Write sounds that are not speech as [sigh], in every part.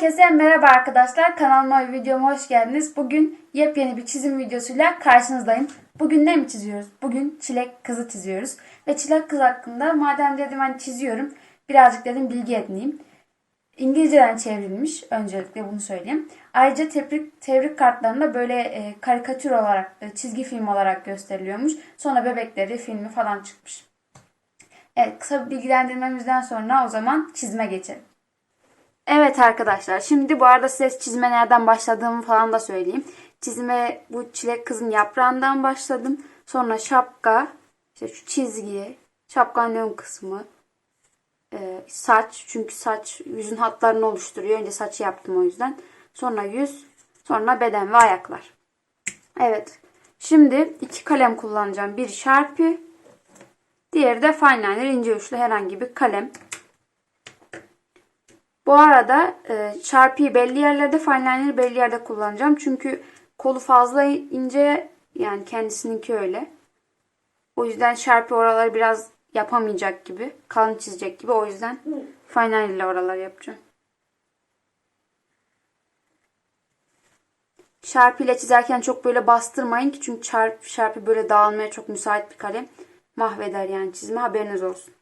Herkese merhaba arkadaşlar. Kanalıma ve videoma hoş geldiniz. Bugün yepyeni bir çizim videosuyla karşınızdayım. Bugün ne mi çiziyoruz? Bugün çilek kızı çiziyoruz. Ve çilek kız hakkında madem dedim hani çiziyorum birazcık dedim bilgi edineyim. İngilizceden çevrilmiş öncelikle bunu söyleyeyim. Ayrıca tebrik, tebrik kartlarında böyle e, karikatür olarak, e, çizgi film olarak gösteriliyormuş. Sonra bebekleri, filmi falan çıkmış. Evet kısa bir bilgilendirmemizden sonra o zaman çizime geçelim. Evet arkadaşlar şimdi bu arada size çizime nereden başladığımı falan da söyleyeyim. Çizime bu çilek kızın yaprağından başladım. Sonra şapka, işte şu çizgi, şapkanın ön kısmı, e, saç çünkü saç yüzün hatlarını oluşturuyor. Önce saçı yaptım o yüzden. Sonra yüz, sonra beden ve ayaklar. Evet. Şimdi iki kalem kullanacağım. Bir Sharpie, diğeri de fine ince uçlu herhangi bir kalem. Bu arada e, Sharpie'yi belli yerlerde, fine liner'ı belli yerde kullanacağım. Çünkü kolu fazla ince yani kendisininki öyle. O yüzden Sharpie oraları biraz yapamayacak gibi. Kalın çizecek gibi. O yüzden liner ile oraları yapacağım. Sharpie ile çizerken çok böyle bastırmayın ki çünkü Sharpie böyle dağılmaya çok müsait bir kalem. Mahveder yani çizimi haberiniz olsun.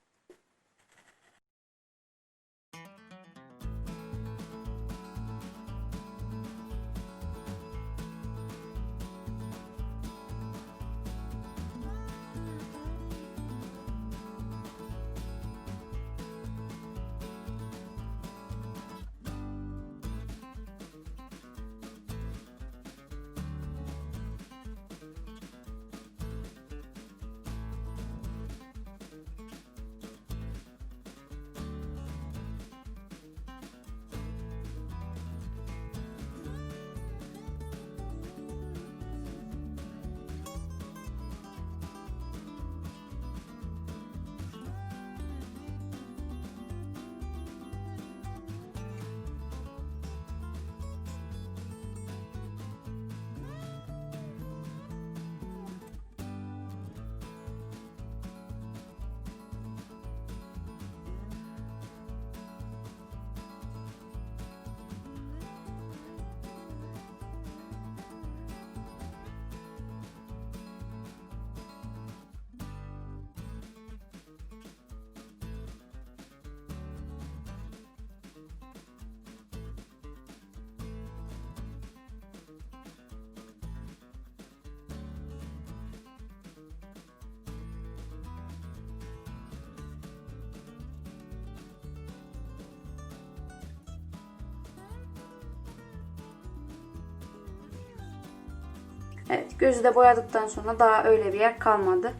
Evet gözü de boyadıktan sonra daha öyle bir yer kalmadı.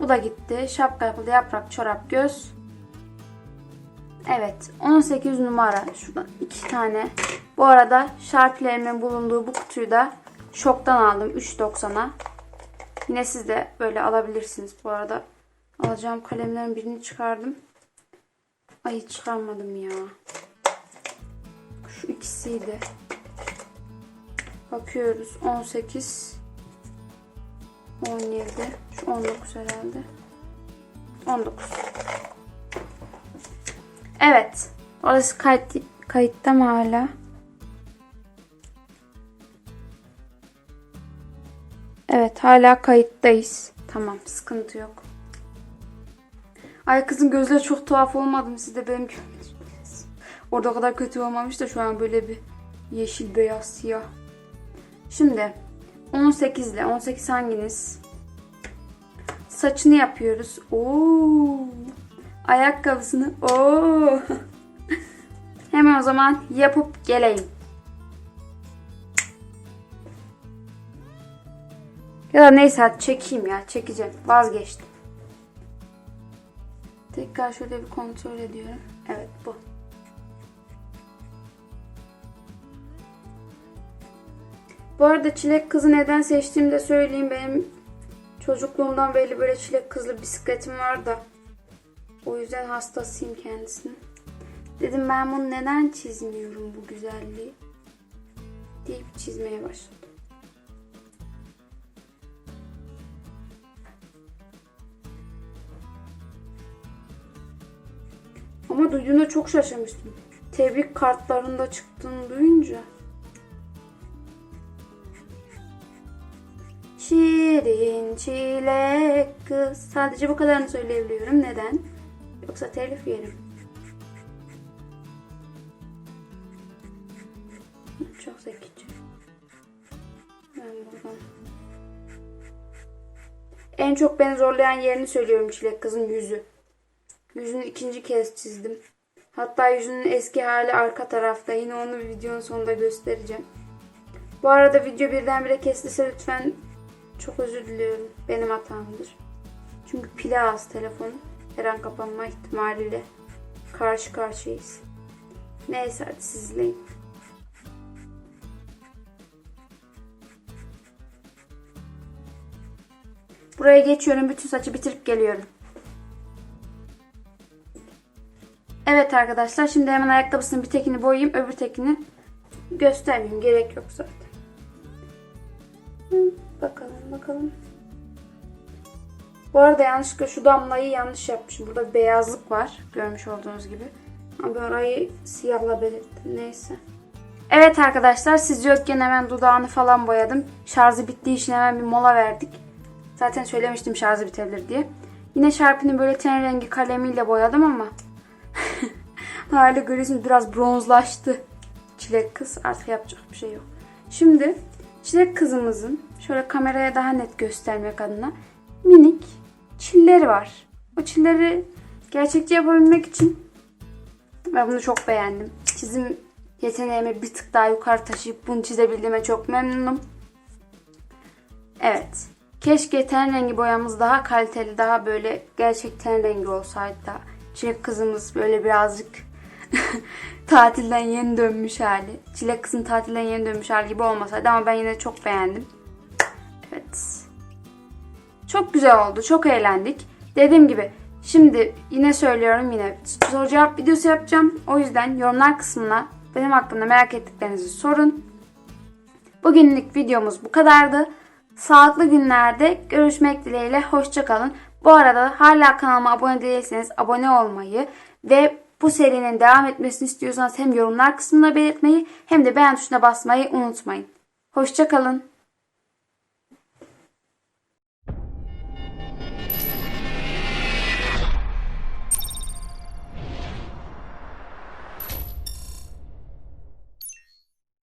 Bu da gitti. Şapka yapıldı. Yaprak, çorap, göz. Evet 18 numara. Şuradan iki tane. Bu arada şarkülerimin bulunduğu bu kutuyu da şoktan aldım 3.90'a. Yine siz de böyle alabilirsiniz. Bu arada alacağım kalemlerin birini çıkardım. Ay çıkarmadım ya. Şu ikisiydi. Bakıyoruz. 18 17 şu 19 herhalde. 19. Evet. Orası kayıt, kayıtta mı hala? Evet hala kayıttayız. Tamam sıkıntı yok. Ay kızın gözleri çok tuhaf olmadı mı? Siz de benim. Orada kadar kötü olmamış da şu an böyle bir yeşil beyaz siyah. Şimdi 18 ile 18 hanginiz? Saçını yapıyoruz. Oo. Ayakkabısını. Oo. [laughs] Hemen o zaman yapıp geleyim. Ya da neyse hadi çekeyim ya. Çekeceğim. Vazgeçtim. Tekrar şöyle bir kontrol ediyorum. Evet bu. Bu arada çilek kızı neden seçtiğimi de söyleyeyim. Benim çocukluğumdan beri böyle çilek kızlı bisikletim var da. O yüzden hastasıyım kendisinin. Dedim ben bunu neden çizmiyorum bu güzelliği? Deyip çizmeye başladım. Ama duyduğumda çok şaşırmıştım. tebrik kartlarında çıktığını duyunca. Şirin çilek kız. Sadece bu kadarını söyleyebiliyorum. Neden? Yoksa telif yerim. Çok zekice. Ben buradan. En çok beni zorlayan yerini söylüyorum Çilek kızın yüzü. Yüzünü ikinci kez çizdim. Hatta yüzünün eski hali arka tarafta. Yine onu videonun sonunda göstereceğim. Bu arada video birdenbire kesilirse lütfen çok özür diliyorum. Benim hatamdır. Çünkü pili az telefonun. Her an kapanma ihtimaliyle karşı karşıyayız. Neyse hadi siz izleyin. Buraya geçiyorum. Bütün saçı bitirip geliyorum. Evet arkadaşlar. Şimdi hemen ayakkabısının bir tekini boyayayım. Öbür tekini göstermeyeyim. Gerek yok zaten. Hı, Bakalım bakalım. Bu arada yanlışlıkla şu damlayı yanlış yapmışım. Burada beyazlık var. Görmüş olduğunuz gibi. Ama orayı siyahla belirttim. Neyse. Evet arkadaşlar siz yokken hemen dudağını falan boyadım. Şarjı bittiği için hemen bir mola verdik. Zaten söylemiştim şarjı bitebilir diye. Yine Sharpie'nin böyle ten rengi kalemiyle boyadım ama [laughs] hali görüyorsunuz biraz bronzlaştı. Çilek kız artık yapacak bir şey yok. Şimdi çilek kızımızın şöyle kameraya daha net göstermek adına minik çilleri var. O çilleri gerçekçi yapabilmek için ben bunu çok beğendim. Çizim yeteneğimi bir tık daha yukarı taşıyıp bunu çizebildiğime çok memnunum. Evet. Keşke ten rengi boyamız daha kaliteli, daha böyle gerçek ten rengi olsaydı da. Çilek kızımız böyle birazcık [laughs] tatilden yeni dönmüş hali. Çilek kızın tatilden yeni dönmüş hali gibi olmasaydı ama ben yine çok beğendim. Evet. Çok güzel oldu. Çok eğlendik. Dediğim gibi şimdi yine söylüyorum yine soru cevap videosu yapacağım. O yüzden yorumlar kısmına benim hakkımda merak ettiklerinizi sorun. Bugünlük videomuz bu kadardı. Sağlıklı günlerde görüşmek dileğiyle. Hoşçakalın. Bu arada hala kanalıma abone değilseniz abone olmayı ve bu serinin devam etmesini istiyorsanız hem yorumlar kısmına belirtmeyi hem de beğen tuşuna basmayı unutmayın. Hoşçakalın.